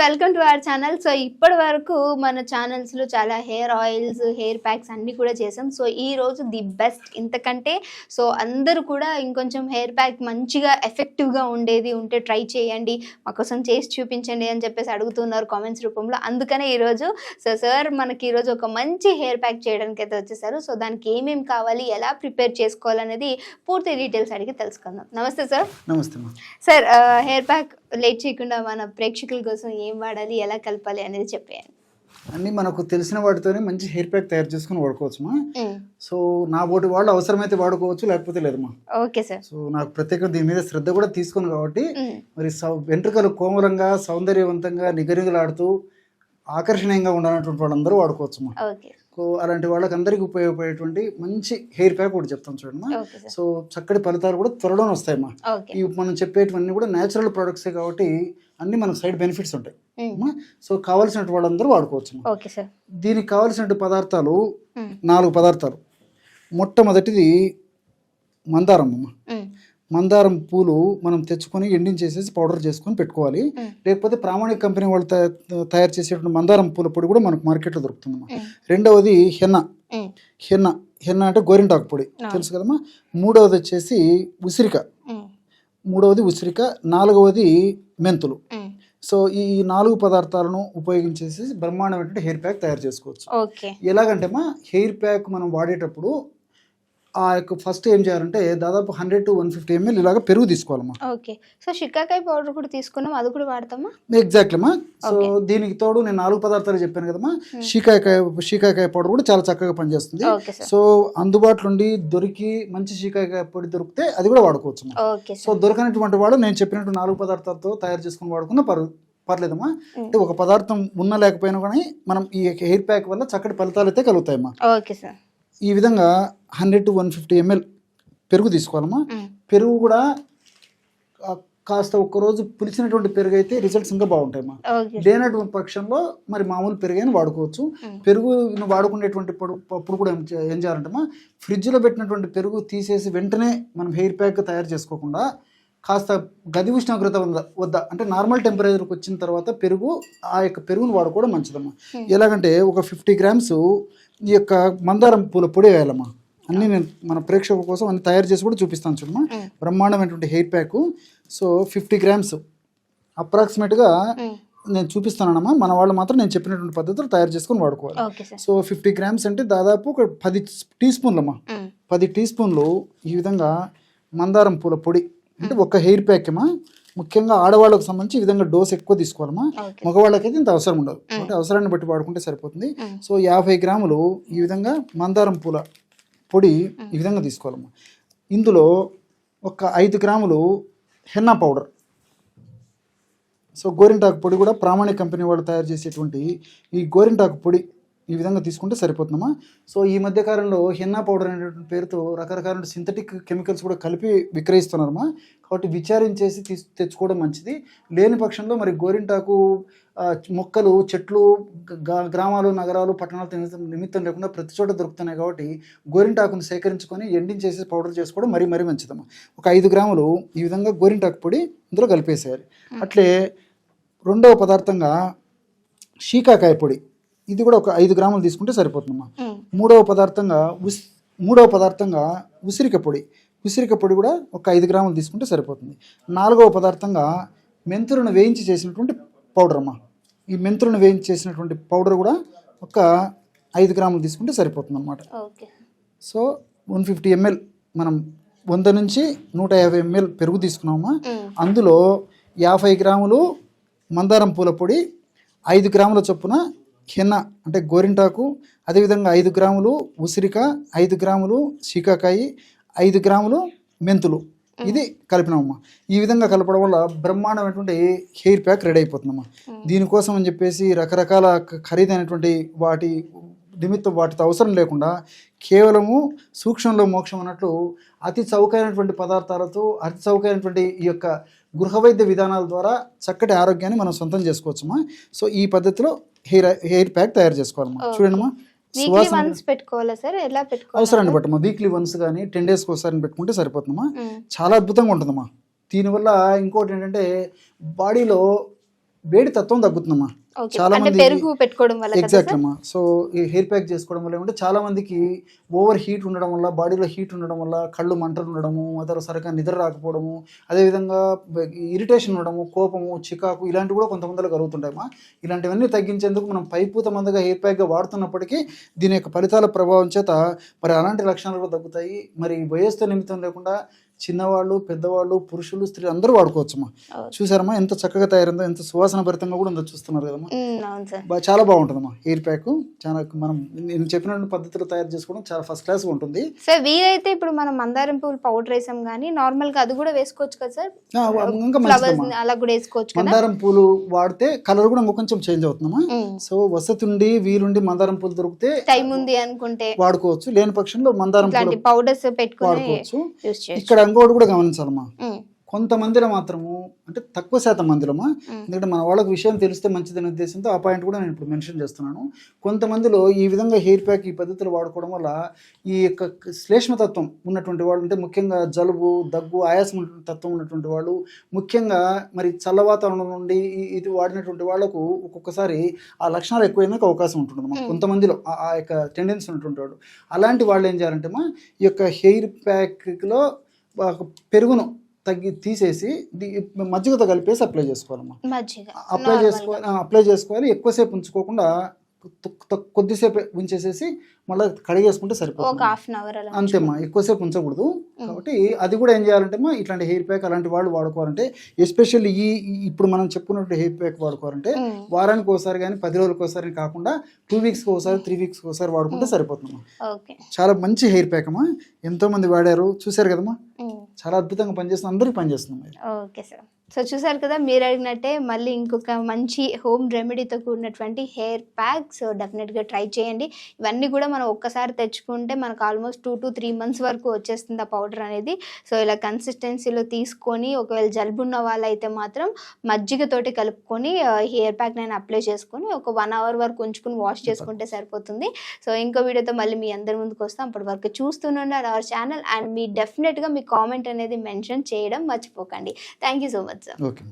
Welcome to our channel so ఇప్పటి వరకు మన ఛానల్స్లో చాలా హెయిర్ ఆయిల్స్ హెయిర్ ప్యాక్స్ అన్ని కూడా చేసాం. సో ఈ రోజు ది బెస్ట్ ఇంతకంటే. సో అందరూ కూడా ఇంకొంచెం హెయిర్ ప్యాక్ మంచిగా ఎఫెక్టివ్గా ఉండేది ఉంటే ట్రై చేయండి. మా కోసం చేసి చూపించండి అని చెప్పేసి అడుగుతున్నారు కామెంట్స్ రూపంలో. అందుకనే ఈరోజు సో సార్ మనకి ఈరోజు ఒక మంచి హెయిర్ ప్యాక్ చేయడానికి అయితే వచ్చేసారు. సో దానికి ఏమేమి కావాలి ఎలా ప్రిపేర్ చేసుకోవాలనేది పూర్తి డీటెయిల్స్ అడిగి తెలుసుకుందాం. నమస్తే సార్ నమస్తే సార్ హెయిర్ ప్యాక్ లేట్ చేయకుండా మన ప్రేక్షకుల కోసం ఏం వాడాలి ఎలా కలపాలి అనేది చెప్పేయండి అన్నీ మనకు తెలిసిన వాటితోనే మంచి హెయిర్ ప్యాక్ తయారు చేసుకుని వాడుకోవచ్చుమా? సో నా బోటి వాళ్ళు అవసరమైతే వాడుకోవచ్చు లేకపోతే లేదమ్మా. Okay sir. సో నాకు ప్రత్యేకంగా దీని మీద శ్రద్ధ కూడా తీసుకుని కాబట్టి మరి వెంట్రుకలు కోమలంగా సౌందర్యవంతంగా నిగనిగలాడుతూ ఆకర్షణీయంగా ఉండాలన్నటువంటి వాళ్ళందరూ వాడుకోవచ్చుమా? ఓకే. సో అలాంటి వాళ్ళకి అందరికీ ఉపయోగపడేటువంటి మంచి హెయిర్ ప్యాక్ ఒకటి చెప్తాను చూడమ్మా సో చక్కటి ఫలితాలు కూడా త్వరలోనే వస్తాయమ్మా ఇవి మనం చెప్పేటివన్నీ కూడా న్యాచురల్ ప్రొడక్ట్సే కాబట్టి అన్ని మనకు సైడ్ బెనిఫిట్స్ ఉంటాయి అమ్మా. సో కావాల్సినటువంటి వాళ్ళందరూ వాడుకోవచ్చు దీనికి కావాల్సిన పదార్థాలు నాలుగు పదార్థాలు. మొట్టమొదటిది మందారం అమ్మ. మందారం పూలు మనం తెచ్చుకొని ఎండించేసేసి పౌడర్ చేసుకొని పెట్టుకోవాలి. లేకపోతే ప్రామాణిక కంపెనీ వాళ్ళు తయా- తయారు చేసేటువంటి మందారం పూల పొడి కూడా మనకు మార్కెట్లో దొరుకుతుందమ్మా. రెండవది హెన్న. హెన్న. హెన్న అంటే గోరింటాకు పొడి. తెలుసు కదమ్మా? మూడవది వచ్చేసి ఉసిరిక. మూడవది ఉసిరిక. నాలుగవది మెంతులు. సో ఈ నాలుగు పదార్థాలను ఉపయోగించేసి బ్రహ్మాండమైనటువంటి హెయిర్ ప్యాక్ తయారు చేసుకోవచ్చు. ఎలాగంటే మా హెయిర్ ప్యాక్ మనం వాడేటప్పుడు ఆ యొక్క ఫస్ట్ ఏం చేయాలంటే దాదాపు hundred to one fifty ML ఇలాగ పెరుగు తీసుకోవాలమ్మా. ఓకే. సో షిక్కాకాయ పౌడర్ కూడా తీసుకున్నాం అది కూడా వాడతామా? ఎగ్జాక్ట్లీ అమ్మా సో. దీనికి తోడు నేను నాలుగు పదార్థాలు చెప్పాను కదమ్మా. షీకాయకాయ షీకాయకాయ పౌడర్ కూడా చాలా చక్కగా పనిచేస్తుంది. సో అందుబాటులో ఉండి దొరికి మంచి షీకాయకాయ పొడి దొరికితే అది కూడా వాడుకోవచ్చు సో దొరకనటువంటి వాడు నేను చెప్పినట్టు నాలుగు పదార్థాలతో తయారు చేసుకుని వాడుకున్న పర్ పర్లేదమ్మా. అంటే ఒక పదార్థం ఉన్న లేకపోయినా కానీ మనం ఈ హెయిర్ ప్యాక్ వల్ల చక్కటి ఫలితాలు అయితే కలుగుతాయమ్మా. ఓకే సార్ ఈ విధంగా hundred to one fifty ML పెరుగు తీసుకోవాలమ్మా. మ్మ్. పెరుగు కూడా కాస్త ఒక్కరోజు పులిసినటువంటి పెరుగు అయితే రిజల్ట్స్ ఇంకా బాగుంటాయమ్మా. లేనటువంటి పక్షంలో మరి మామూలు పెరుగైనా వాడుకోవచ్చు. పెరుగు వాడుకునేటువంటి పడు- అప్పుడు కూడా ఏం చేయాలంటే ఫ్రిడ్జ్లో పెట్టినటువంటి పెరుగు తీసేసి వెంటనే మనం హెయిర్ ప్యాక్ తయారు చేసుకోకుండా కాస్త గది ఉష్ణోగ్రత వద్ద వద్ద అంటే నార్మల్ టెంపరేచర్కి వచ్చిన తర్వాత పెరుగు ఆ యొక్క పెరుగును వాడుకోవడం మంచిదమ్మా. Hmm. ఎలాగంటే ఒక ఫిఫ్టీ గ్రామ్స్ ఈ యొక్క మందారం పూల పొడి వేయాలమ్మా. అన్నీ నేను మన ప్రేక్షకుల కోసం అన్ని తయారు చేసి కూడా చూపిస్తాను చూడమ్మా. మ్మ్. బ్రహ్మాండమైనటువంటి hair pack. So fifty grams అప్రాక్సిమేట్గా. నేను చూపిస్తానమ్మా. మన వాళ్ళు మాత్రం నేను చెప్పినటువంటి పద్ధతులు తయారు చేసుకొని వాడుకోవాలి. సో ఫిఫ్టీ గ్రామ్స్ అంటే దాదాపు ఒక పది టీ స్పూన్లమ్మా మ్మ్. పది టీ స్పూన్లు ఈ విధంగా మందారం పూల పొడి అంటే ఒక హెయిర్ ప్యాక్ ఏమా ముఖ్యంగా ఆడవాళ్ళకు సంబంధించి ఈ విధంగా డోస్ ఎక్కువ తీసుకోవాలమ్మా. మగవాళ్ళకైతే ఇంత అవసరం ఉండదు. అంటే అవసరాన్ని బట్టి వాడుకుంటే సరిపోతుంది. సో యాభై గ్రాములు ఈ విధంగా మందారం పూల పొడి ఈ విధంగా తీసుకోవాలమ్మా. ఇందులో ఒక ఐదు గ్రాములు హెన్నా పౌడర్. సో గోరింటాకు పొడి కూడా ప్రామాణిక కంపెనీ వాళ్ళు తయారు చేసేటువంటి ఈ గోరింటాకు పొడి ఈ విధంగా తీసుకుంటే సరిపోతుందమ్మా. సో ఈ మధ్య కాలంలో హెన్నా పౌడర్ అనేటువంటి పేరుతో రకరకాల సింథటిక్ కెమికల్స్ కూడా కలిపి విక్రయిస్తున్నారమ్మా. కాబట్టి విచారించేసి తీసు తెచ్చుకోవడం మంచిది. లేని పక్షంలో మరి గోరింటాకు మొక్కలు చెట్లు గ్రామాలు నగరాలు పట్టణాలతో నిమిత్తం నిమిత్తం లేకుండా ప్రతి చోట దొరుకుతున్నాయి కాబట్టి గోరింటాకును సేకరించుకొని ఎండించేసి పౌడర్ చేసుకోవడం మరీ మరీ మంచిదమ్మా. ఒక ఐదు గ్రాములు ఈ విధంగా గోరింటాకు పొడి ఇందులో కలిపేసేయాలి. అట్లే రెండవ పదార్థంగా షీకాకాయ పొడి. ఇది కూడా ఒక ఐదు గ్రాములు తీసుకుంటే సరిపోతుందమ్మా. మ్మ్. మూడవ పదార్థంగా ఉస్ మూడవ పదార్థంగా ఉసిరిక పొడి. ఉసిరిక పొడి కూడా ఒక ఐదు గ్రాములు తీసుకుంటే సరిపోతుంది. నాలుగవ పదార్థంగా మెంతులను వేయించి చేసినటువంటి పౌడర్ అమ్మా. ఈ మెంతులను వేయించి చేసినటువంటి పౌడర్ కూడా ఒక ఐదు గ్రాములు తీసుకుంటే సరిపోతుంది అన్నమాట సో వన్ ఫిఫ్టీ ఎంఎల్ మనం వంద నుంచి నూట యాభై ఎంఎల్ పెరుగు తీసుకున్నామా. అందులో యాభై గ్రాములు మందారం పూల పొడి ఐదు గ్రాముల చొప్పున హెన్న అంటే గోరింటాకు అదేవిధంగా ఐదు గ్రాములు ఉసిరిక ఐదు గ్రాములు శీకాకాయి ఐదు గ్రాములు మెంతులు. ఇది కలిపినామమ్మా. ఈ విధంగా కలపడం వల్ల బ్రహ్మాండమైనటువంటి హెయిర్ ప్యాక్ రెడీ అయిపోతుందమ్మా. దీనికోసం అని చెప్పేసి రకరకాల ఖరీదైనటువంటి వాటి నిమిత్తం వాటితో అవసరం లేకుండా కేవలము సూక్ష్మంలో మోక్షం అన్నట్లు అతి చౌకైనటువంటి పదార్థాలతో అతి చౌకైనటువంటి ఈ యొక్క గృహ వైద్య విధానాల ద్వారా చక్కటి ఆరోగ్యాన్ని మనం సొంతం చేసుకోవచ్చమ్మా. సో ఈ పద్ధతిలో హెయిర్ హెయిర్ ప్యాక్ తయారు చేసుకోవాలమ్మా. చూడండిమ్మా. వీక్లీ సువాసన వన్స్ పెట్టుకోవాలా సార్? ఎలా పెట్టుకోవాలి? అవసరాన్ని బట్టమ్మా. వీక్లీ వన్స్ కానీ టెన్ డేస్కి ఒకసారి పెట్టుకుంటే సరిపోతుందమ్మా. మ్మ్. చాలా అద్భుతంగా ఉంటుందమ్మా. దీనివల్ల ఇంకోటి ఏంటంటే బాడీలో వేడి తత్వం తగ్గుతుందమ్మా. చాలా మంది పెరుగు పెట్టుకోవడం వల్ల ఎగ్జాక్ట్ అమ్మా సో ఈ హెయిర్ ప్యాక్ చేసుకోవడం వల్ల ఏమంటే చాలా మందికి ఓవర్ హీట్ ఉండడం వల్ల బాడీలో హీట్ ఉండడం వల్ల కళ్ళు మంటలు ఉండడము అదర్ సరిగ్గా నిద్ర రాకపోవడము అదేవిధంగా ఇరిటేషన్ ఉండడము కోపము చికాకు ఇలాంటివి కూడా కొంతమందిలో కలుగుతుంటాయమ్మా ఇలాంటివన్నీ తగ్గించేందుకు మనం పైపూత మందగా హెయిర్ ప్యాక్గా వాడుతున్నప్పటికీ దీని యొక్క ఫలితాల ప్రభావం చేత మరి అలాంటి లక్షణాలు కూడా తగ్గుతాయి. మరి వయస్సుతో నిమిత్తం లేకుండా చిన్నవాళ్ళు పెద్దవాళ్ళు పురుషులు స్త్రీలు అందరూ వాడుకోవచ్చమ్మా. చూసారమ్మా? ఎంత చక్కగా తయారైందో ఎంత సువాసన భరితంగా కూడా ఉందో చూస్తున్నారు కదమ్మా. చాలా బాగుంటుందమ్మా హెయిర్ ప్యాక్. చాలా మనం నేను చెప్పిన పద్ధతిలో తయారు చేసుకోవడం చాలా ఫస్ట్ క్లాస్ ఉంటుంది. సార్ వీలైతే ఇప్పుడు మనం మందారం పువ్వులు పౌడర్ వేసాం కానీ నార్మల్గా అది కూడా వేసుకోవచ్చు కదా సార్? అలా కూడా వేసుకోవచ్చు మందారం పూలు వాడితే కలర్ కూడా ఇంకొంచెం చేంజ్ అవుతుందమ్మా. సో వసతి ఉండి వీలుండి మందారం పూలు దొరికితే టైం ఉంది అనుకుంటే. వాడుకోవచ్చు. లేని పక్షంలో మందారం పౌడర్స్ చేయొచ్చు. ఇక్కడ ఇంకోటి కూడా గమనించాలమ్మా. కొంతమందిలో మాత్రము అంటే తక్కువ శాతం మందిలోమా. ఎందుకంటే మన వాళ్ళకి విషయం తెలిస్తే మంచిదనే ఉద్దేశంతో ఆ పాయింట్ కూడా నేను ఇప్పుడు మెన్షన్ చేస్తున్నాను. కొంతమందిలో ఈ విధంగా హెయిర్ ప్యాక్ ఈ పద్ధతిలో వాడుకోవడం వల్ల ఈ యొక్క శ్లేష్మతత్వం ఉన్నటువంటి వాళ్ళు అంటే ముఖ్యంగా జలుబు దగ్గు ఆయాసం తత్వం ఉన్నటువంటి వాళ్ళు ముఖ్యంగా మరి చల్ల వాతావరణం నుండి ఇది వాడినటువంటి వాళ్ళకు ఒక్కొక్కసారి ఆ లక్షణాలు ఎక్కువైనాక అవకాశం ఉంటుంది మ్మ్. కొంతమందిలో ఆ- యొక్క టెండెన్సీ ఉన్నటువంటి వాడు అలాంటి వాళ్ళు ఏం చేయాలంటే మా ఈ యొక్క హెయిర్ ప్యాక్లో పెరుగును తగ్గి తీసేసి మజ్జిగతో కలిపేసి అప్లై చేసుకోవాలమ్మా అప్లై. చేసుకోవాలి అప్లై చేసుకోవాలి. ఎక్కువసేపు ఉంచుకోకుండా కొద్దిసేపు ఉంచేసేసి మళ్ళీ కడిగేసుకుంటే సరిపోతుంది. అంతేమ్మా ఎక్కువసేపు ఉంచకూడదు. కాబట్టి అది కూడా ఏం చేయాలంటే అమ్మా ఇట్లాంటి హెయిర్ ప్యాక్ అలాంటి వాళ్ళు వాడుకోవాలంటే ఎస్పెషల్లీ ఈ ఇప్పుడు మనం చెప్పుకున్నట్టు హెయిర్ ప్యాక్ వాడుకోవాలంటే వారానికి ఒకసారి కానీ పది రోజులకు ఒకసారి కాకుండా టూ వీక్స్కి ఒకసారి త్రీ వీక్స్కి ఒకసారి వాడుకుంటే సరిపోతుందమ్మా. ఓకే. చాలా మంచి హెయిర్ ప్యాక్ అమ్మా ఎంతో మంది వాడారు చూశారు కదమ్మా. చాలా అద్భుతంగా పనిచేస్తుంది. అందరికీ పనిచేస్తుంది మరి. Okay sir. సో చూసారు కదా మీరు అడిగినట్టే మళ్ళీ ఇంకొక మంచి హోమ్ రెమెడీతో కూడినటువంటి హెయిర్ ప్యాక్ సో డెఫినెట్గా ట్రై చేయండి. ఇవన్నీ కూడా మనం ఒక్కసారి తెచ్చుకుంటే మనకు almost two to three months వరకు వచ్చేస్తుంది ఆ పౌడర్ అనేది. సో ఇలా కన్సిస్టెన్సీలో తీసుకొని ఒకవేళ జలుబు ఉన్న వాళ్ళైతే మాత్రం మజ్జిగతోటి కలుపుకొని హెయిర్ ప్యాక్ నేను అప్లై చేసుకొని ఒక వన్ అవర్ వరకు ఉంచుకుని వాష్ చేసుకుంటే సరిపోతుంది. సో ఇంకో వీడియోతో మళ్ళీ మీ అందరి ముందుకు వస్తాం. అప్పటి వరకు చూస్తూనే అవర్ ఛానల్ అండ్ మీ డెఫినెట్గా మీ కామెంట్ అనేది మెన్షన్ చేయడం మర్చిపోకండి. Thank you so much sir okay